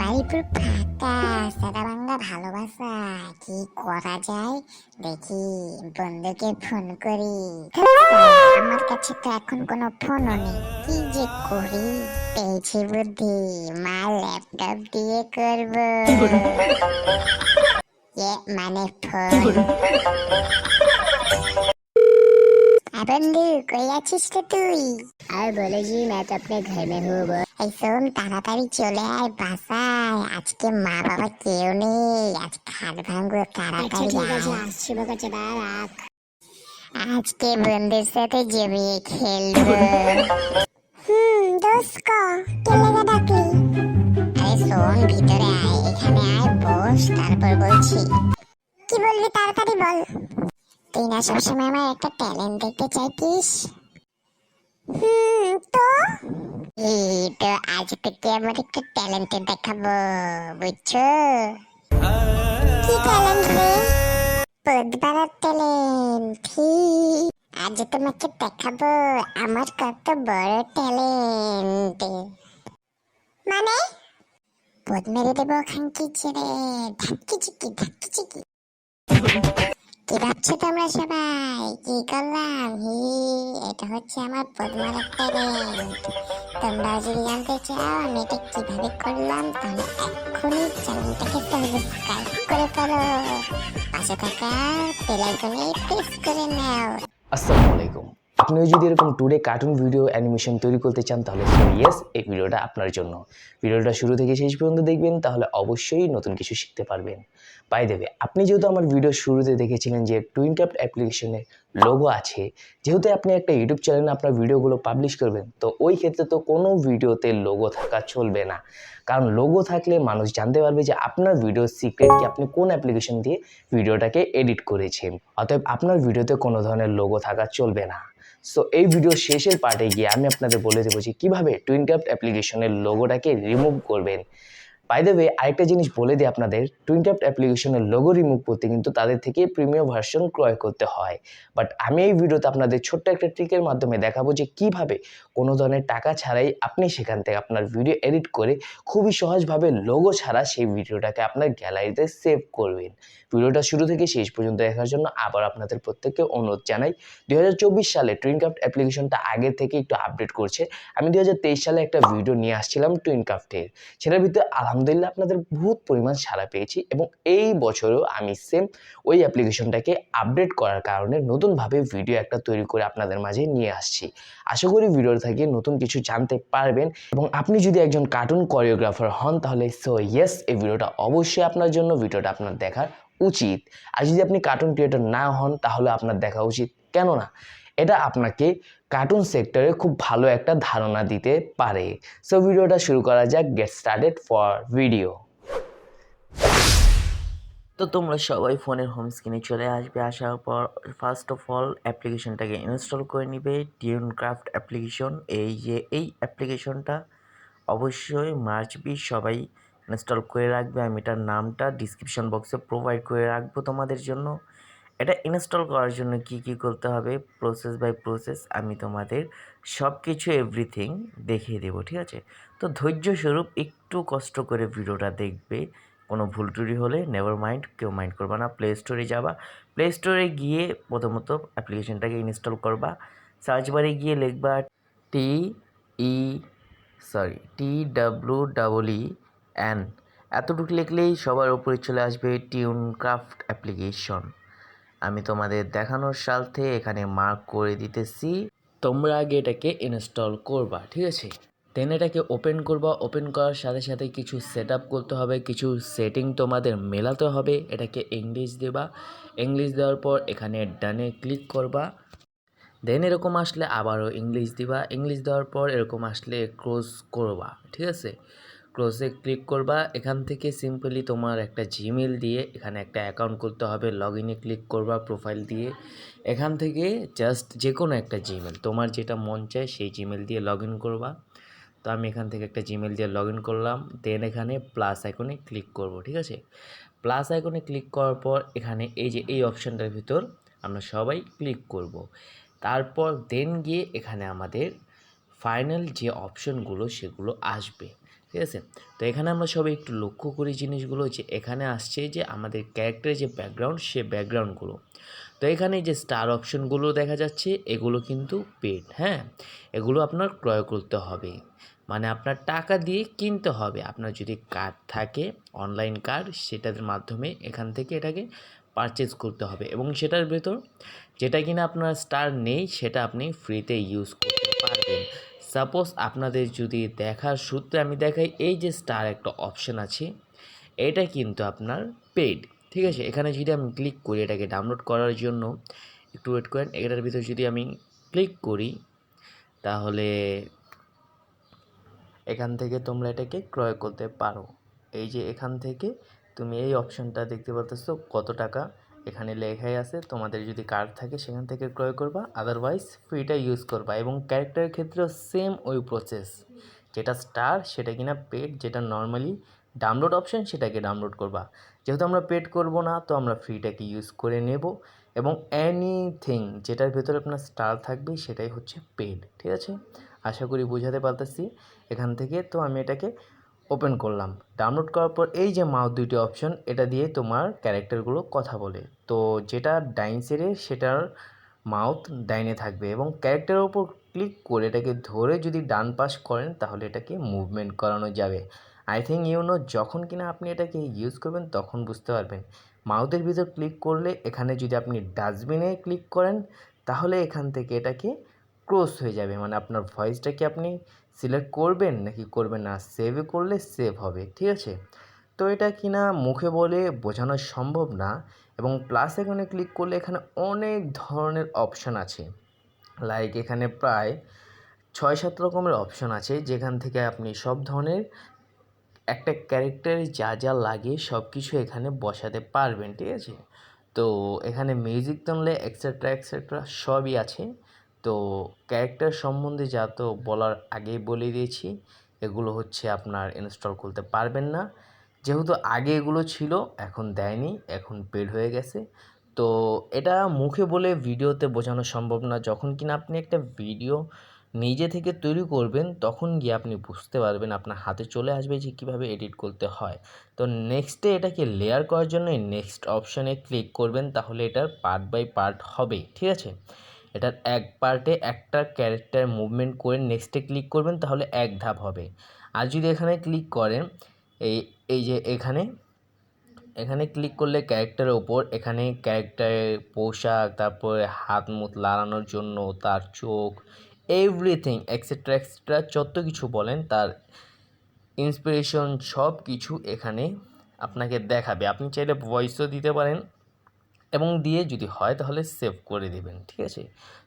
বাড়ি পুরো ফাঁকা, সাদা বাংলা ভালোবাসা। কি করা যায়? দেখি, বন্ধুকে ফোন করি। আমার কাছে তো এখন কোনো ফোনও নেই। কি যে করি? পেয়েছি বুদ্ধি, মা ল্যাপটপ দিয়ে করব। মানে ফোন বন্ধু কই আছিস তো তুই? আর বলে জি ম্যাচ আপনি ঘরে মে হো এই শোন তাড়াতাড়ি চলে আয় বাসায়। আজকে মা বাবা কেউ নেই। আজ খাট ভাঙবো তাড়াতাড়ি আচ্ছা, আসছি বকাচ্ছে বা রাখ। আজকে বন্ধুর সাথে জমিয়ে খেলব। হুম দোস্ত ক? কেলেগা আরে শোন ভিতরে আয়। এখানে আয় বস তারপর বলছি। কি বলবি তাড়াতাড়ি বল। তুই না সবসময় আমার একটা ট্যালেন্ট দেখতে চাইতিস? হুম তো? এই তো আজ থেকে আমার একটা ট্যালেন্ট দেখাবো বুঝছ? কি ট্যালেন্ট রে? বাড়ার ট্যালেন্ট আজ তোমাকে দেখাবো আমার কত বড় ট্যালেন্ট মানে? পদ মেরে দেবো খানকি ছেড়ে ধাক্কি চিকি ধাক্কি চিকি কি ভাবছ তোমরা সবাই? কি করলাম? হি, এটা হচ্ছে আমার পদ্মার ট্যালেন্ট তোমরা যদি জানতে চাও, আমি এটা কীভাবে করলাম, তাহলে এক্ষুনি চ্যানেলটাকে সাবস্ক্রাইব করে ফেলো। পাশে থাকা বেল আইকনে প্রেস করে নাও। আসসালামু আলাইকুম। আপনিও যদি এরকম টুডে কার্টুন ভিডিও অ্যানিমেশন তৈরি করতে চান, তাহলে ইয়েস এই ভিডিওটা আপনার জন্য। ভিডিওটা শুরু থেকে শেষ পর্যন্ত দেখবেন, তাহলে অবশ্যই নতুন কিছু শিখতে পারবেন। পাই দেবে আপনি যেহেতু আমার ভিডিও শুরুতে দেখেছিলেন যে টুইন ক্যাপ্ট অ্যাপ্লিকেশনের লোগো আছে, যেহেতু আপনি একটা ইউটিউব চ্যানেলে আপনার ভিডিওগুলো পাবলিশ করবেন, তো ওই ক্ষেত্রে তো কোনো ভিডিওতে লোগো থাকা চলবে না। কারণ লোগো থাকলে মানুষ জানতে পারবে যে আপনার ভিডিও সিক্রেট কি, আপনি কোন অ্যাপ্লিকেশন দিয়ে ভিডিওটাকে এডিট করেছেন, অতএব আপনার ভিডিওতে কোনো ধরনের লোগো থাকা চলবে না। সো এই ভিডিও শেষের পার্টে গিয়ে আমি আপনাদের বলে দেবো যে কীভাবে টুইনক্রাফট অ্যাপ্লিকেশনের লোগোটাকে রিমুভ করবেন। বাই দ্য ওয়ে আরেকটা জিনিস বলে দিই আপনাদের টুইনক্রাফট অ্যাপ্লিকেশনের লোগো রিমুভ করতে কিন্তু তাদের থেকে প্রিমিয়াম ভার্সন ক্রয় করতে হয়। বাট আমি এই ভিডিওতে আপনাদের ছোট্ট একটা ট্রিকের মাধ্যমে দেখাবো যে কীভাবে কোনো ধরনের টাকা ছাড়াই আপনি সেখান থেকে আপনার ভিডিও এডিট করে খুবই সহজভাবে লোগো ছাড়া সেই ভিডিওটাকে আপনার গ্যালারিতে সেভ করবেন। ভিডিওটা শুরু থেকে শেষ পর্যন্ত দেখার জন্য আবার আপনাদের প্রত্যেককে অনুরোধ জানাই। দু দুই সালে টুইনক্রাফট অ্যাপ্লিকেশনটা আগে থেকে একটু আপডেট করছে। আমি দুই হাজার তেইশ সালে একটা ভিডিও নিয়ে আসছিলাম টুইনক্রাফটের সেটার ভিতরে আলহামদুলিল্লাহ আপনাদের বহুত পরিমাণ সাড়া পেয়েছি এবং এই বছরও আমি সেম ওই অ্যাপ্লিকেশনটাকে আপডেট করার কারণে নতুনভাবে ভিডিও একটা তৈরি করে আপনাদের মাঝে নিয়ে আসছি। আশা করি ভিডিও থেকে নতুন কিছু জানতে পারবেন এবং আপনি যদি একজন কার্টুন কোরিওগ্রাফার হন তাহলে সো ইয়েস এই ভিডিওটা অবশ্যই আপনার জন্য ভিডিওটা আপনার দেখার উচিত। আর যদি আপনি কার্টুন ক্রিয়েটর না হন তাহলে আপনার দেখা উচিত। কেননা এটা আপনাকে কার্টুন সেক্টরে খুব ভালো একটা ধারণা দিতে পারে। সো ভিডিওটা শুরু করা যাক গেট স্টার্টেড ফর ভিডিও তো তোমরা সবাই ফোনের হোম স্ক্রিনে চলে আসবে, আসার পর ফার্স্ট অফ অল অ্যাপ্লিকেশনটাকে ইনস্টল করে নিবে। ক্রাফট অ্যাপ্লিকেশন এই যে এই অ্যাপ্লিকেশনটা অবশ্যই মার্চ বি সবাই ইনস্টল করে রাখবে। আমি এটার নামটা ডিসক্রিপশন বক্সে প্রোভাইড করে রাখব তোমাদের জন্য। এটা ইনস্টল করার জন্য কি কি করতে হবে? প্রসেস বাই প্রসেস আমি তোমাদের সব কিছু এভরিথিং দেখিয়ে দেবো, ঠিক আছে? তো ধৈর্য স্বরূপ একটু কষ্ট করে ভিডিওটা দেখবে। কোনো ভুল টুরি হলে নেভার মাইন্ড কেউ মাইন্ড করবা না। প্লে স্টোরে যাবা। প্লে স্টোরে গিয়ে প্রথমত অ্যাপ্লিকেশনটাকে ইনস্টল করবা। সার্চ বারে গিয়ে লিখবা T E sorry T W double E N এতটুকু লিখলেই সবার উপরে চলে আসবে টিউন ক্রাফট অ্যাপ্লিকেশন আমি তোমাদের দেখানোর স্বার্থে এখানে মার্ক করে দিতেছি। তোমরা আগে এটাকে ইনস্টল করবা, ঠিক আছে? দেন এটাকে ওপেন করবা ওপেন করার সাথে সাথে কিছু সেট করতে হবে, কিছু সেটিং তোমাদের মেলাতে হবে, এটাকে ইংলিশ দেবা। ইংলিশ দেওয়ার পর এখানে ডানে ক্লিক করবা। দেন এরকম আসলে আবারও ইংলিশ দিবা। ইংলিশ দেওয়ার পর এরকম আসলে ক্লোজ করবা, ঠিক আছে? ক্লোজে ক্লিক করবা। এখান থেকে সিম্পলি তোমার একটা জিমেল দিয়ে এখানে একটা অ্যাকাউন্ট করতে হবে। লগ ইনে ক্লিক করবা প্রোফাইল দিয়ে। এখান থেকে জাস্ট যে কোনো একটা জিমেল তোমার যেটা মন চায় সেই জিমেল দিয়ে লগ ইন করবা। তো আমি এখান থেকে একটা জিমেল দিয়ে লগ ইন করলাম। দেন এখানে প্লাস আইকনে ক্লিক করব, ঠিক আছে? প্লাস আইকনে ক্লিক করার পর এখানে এই যে এই অপশানটার ভিতর আমরা সবাই ক্লিক করব। তারপর দেন গিয়ে এখানে আমাদের ফাইনাল যে অপশনগুলো সেগুলো আসবে। ঠিক আছে? তো এখানে আমরা সবাই একটু লক্ষ্য করি জিনিসগুলো যে এখানে আসছে যে আমাদের ক্যারেক্টারের যে ব্যাকগ্রাউন্ড সে ব্যাকগ্রাউন্ডগুলো তো এখানে যে স্টার অপশনগুলো দেখা যাচ্ছে, এগুলো কিন্তু পেড হ্যাঁ? এগুলো আপনার ক্রয় করতে হবে। মানে আপনার টাকা দিয়ে কিনতে হবে। আপনার যদি কার্ড থাকে অনলাইন কার্ড সেটার মাধ্যমে এখান থেকে এটাকে পারচেজ করতে হবে। এবং সেটার ভেতর যেটা কিনা আপনার স্টার নেই, সেটা আপনি ফ্রিতে ইউজ করতে পারবেন। সাপোজ আপনাদের যদি দেখার সূত্রে আমি দেখাই, এই যে স্টার একটা অপশন আছে, এটা কিন্তু আপনার পেড ঠিক আছে? এখানে যদি আমি ক্লিক করি এটাকে ডাউনলোড করার জন্য, একটু ওয়েট করেন, এটার ভিতর যদি আমি ক্লিক করি, তাহলে এখান থেকে তোমরা এটাকে ক্রয় করতে পারো। এই যে এখান থেকে তুমি এই অপশনটা দেখতে পাচ্ছ কত টাকা? এখানে লেখাই আছে, তোমাদের যদি কার্ড থাকে সেখান থেকে ক্রয় করবা আদারওয়াইজ ফ্রিটা ইউজ করবা এবং ক্যারেক্টারের ক্ষেত্রেও সেম ওই প্রসেস যেটা স্টার সেটা কিনা পেড যেটা নর্মালি ডাউনলোড অপশন সেটাকে ডাউনলোড করবা। যেহেতু আমরা পেড করব না, তো আমরা ফ্রিটাকে ইউজ করে নেব এবং এনিথিং যেটার ভেতরে আপনার স্টার থাকবে, সেটাই হচ্ছে পেড ঠিক আছে? আশা করি বোঝাতে পারতেছি। এখান থেকে তো আমি এটাকে ওপেন করলাম। ডাউনলোড করার পর এই যে মাউথ দুইটি অপশন এটা দিয়ে তোমার ক্যারেক্টারগুলো কথা বলে। তো যেটা ডাইন সেরে সেটার মাউথ ডাইনে থাকবে এবং ক্যারেক্টারের ওপর ক্লিক করে এটাকে ধরে যদি ডান পাশ করেন, তাহলে এটাকে মুভমেন্ট করানো যাবে। আই থিঙ্ক ইউ নো যখন কিনা আপনি এটাকে ইউজ করবেন, তখন বুঝতে পারবেন। মাউথের ভিতর ক্লিক করলে এখানে যদি আপনি ডাস্টবিনে ক্লিক করেন, তাহলে এখান থেকে এটাকে ক্রস হয়ে যাবে। মানে আপনার ভয়েসটাকে আপনি সিলেক্ট করবেন নাকি করবেন না? সেভে করলে সেভ হবে, ঠিক আছে? তো এটা কিনা মুখে বলে বোঝানো সম্ভব না এবং প্লাস এখানে ক্লিক করলে এখানে অনেক ধরনের অপশান আছে। লাইক এখানে প্রায় ছয় সাত রকমের অপশান আছে যেখান থেকে আপনি সব ধরনের একটা ক্যারেক্টারে যা যা লাগে সব কিছু এখানে বসাতে পারবেন, ঠিক আছে? তো এখানে মিউজিক টানলে এক্সেট্রা এক্সেট্রা সবই আছে। তো ক্যারেক্টার সম্বন্ধে যা তো বলার আগেই বলে দিয়েছি, এগুলো হচ্ছে আপনার ইনস্টল করতে পারবেন না। যেহেতু আগে এগুলো ছিল, এখন দেয়নি, এখন পেড হয়ে গেছে। তো এটা মুখে বলে ভিডিওতে বোঝানো সম্ভব না। যখন কিনা আপনি একটা ভিডিও নিজে থেকে তৈরি করবেন, তখন গিয়ে আপনি বুঝতে পারবেন আপনার হাতে চলে আসবে যে কীভাবে এডিট করতে হয়। তো নেক্সটে এটাকে লেয়ার করার জন্য নেক্সট অপশানে ক্লিক করবেন, তাহলে এটার পার্ট বাই পার্ট হবে, ঠিক আছে? এটার এক পার্টে একটা ক্যারেক্টার মুভমেন্ট করে নেক্সটে ক্লিক করবেন, তাহলে এক ধাপ হবে। আর যদি এখানে ক্লিক করেন, এই এই যে এখানে এখানে ক্লিক করলে ক্যারেক্টারের ওপর এখানে ক্যারেক্টারের পোশাক, তারপরে হাত মুখ লাড়ানোর জন্য, তার চোখ এভরিথিং এক্সেট্রা এক্সেট্রা যত কিছু বলেন, তার ইন্সপিরেশন সব কিছু এখানে আপনাকে দেখাবে। আপনি চাইলে ভয়েসও দিতে পারেন। এবং দিয়ে যদি হয় তাহলে সেভ করে দেবেন, ঠিক আছে?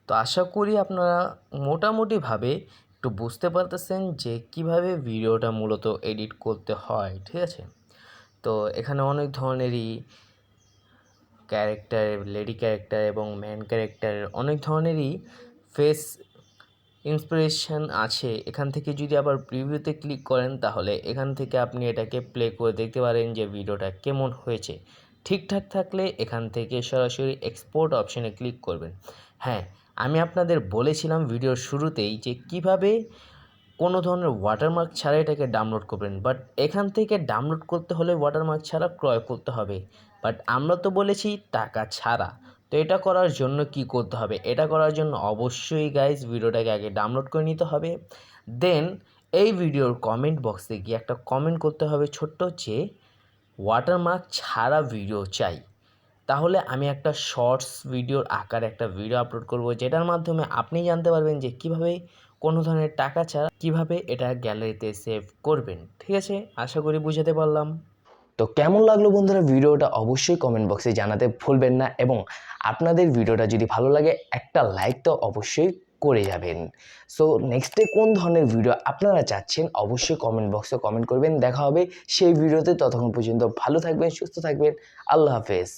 তো আশা করি আপনারা মোটামুটিভাবে একটু বুঝতে পারতেছেন যে কীভাবে ভিডিওটা মূলত এডিট করতে হয়, ঠিক আছে? তো এখানে অনেক ধরনেরই ক্যারেক্টার লেডি ক্যারেক্টার এবং ম্যান ক্যারেক্টার অনেক ধরনেরই ফেস ইন্সপিরেশন আছে। এখান থেকে যদি আবার প্রিভিউতে ক্লিক করেন তাহলে এখান থেকে আপনি এটাকে প্লে করে দেখতে পারেন যে ভিডিওটা কেমন হয়েছে। ঠিকঠাক থাকলে এখান থেকে সরাসরি এক্সপোর্ট অপশানে ক্লিক করবেন। হ্যাঁ আমি আপনাদের বলেছিলাম ভিডিওর শুরুতেই যে কীভাবে কোনো ধরনের ওয়াটারমার্ক ছাড়া এটাকে ডাউনলোড করবেন বাট এখান থেকে ডাউনলোড করতে হলে ওয়াটারমার্ক ছাড়া ক্রয় করতে হবে। বাট আমরা তো বলেছি টাকা ছাড়া। তো এটা করার জন্য কি করতে হবে? এটা করার জন্য অবশ্যই গাইজ ভিডিওটাকে আগে ডাউনলোড করে নিতে হবে। দেন এই ভিডিওর কমেন্ট বক্সে গিয়ে একটা কমেন্ট করতে হবে ছোট্ট যে ওয়াটারমার্ক ছাড়া ভিডিও চাই। তাহলে আমি একটা শর্টস ভিডিওর আকারে একটা ভিডিও আপলোড করব, যেটার মাধ্যমে আপনি জানতে পারবেন যে কীভাবে কোনো ধরনের টাকা ছাড়া কীভাবে এটা গ্যালারিতে সেভ করবেন। ঠিক আছে? আশা করি বুঝাতে পারলাম। তো কেমন লাগল বন্ধুরা ভিডিওটা অবশ্যই কমেন্ট বক্সে জানাতে ভুলবেন না এবং আপনাদের ভিডিওটা যদি ভালো লাগে একটা লাইক তো অবশ্যই করে যাবেন। সো নেক্সটে কোন ধরনের ভিডিও আপনারা চাচ্ছেন, অবশ্যই কমেন্ট বক্সে কমেন্ট করবেন। দেখা হবে সেই ভিডিওতে ততক্ষণ পর্যন্ত ভালো থাকবেন, সুস্থ থাকবেন। আল্লাহ হাফেজ।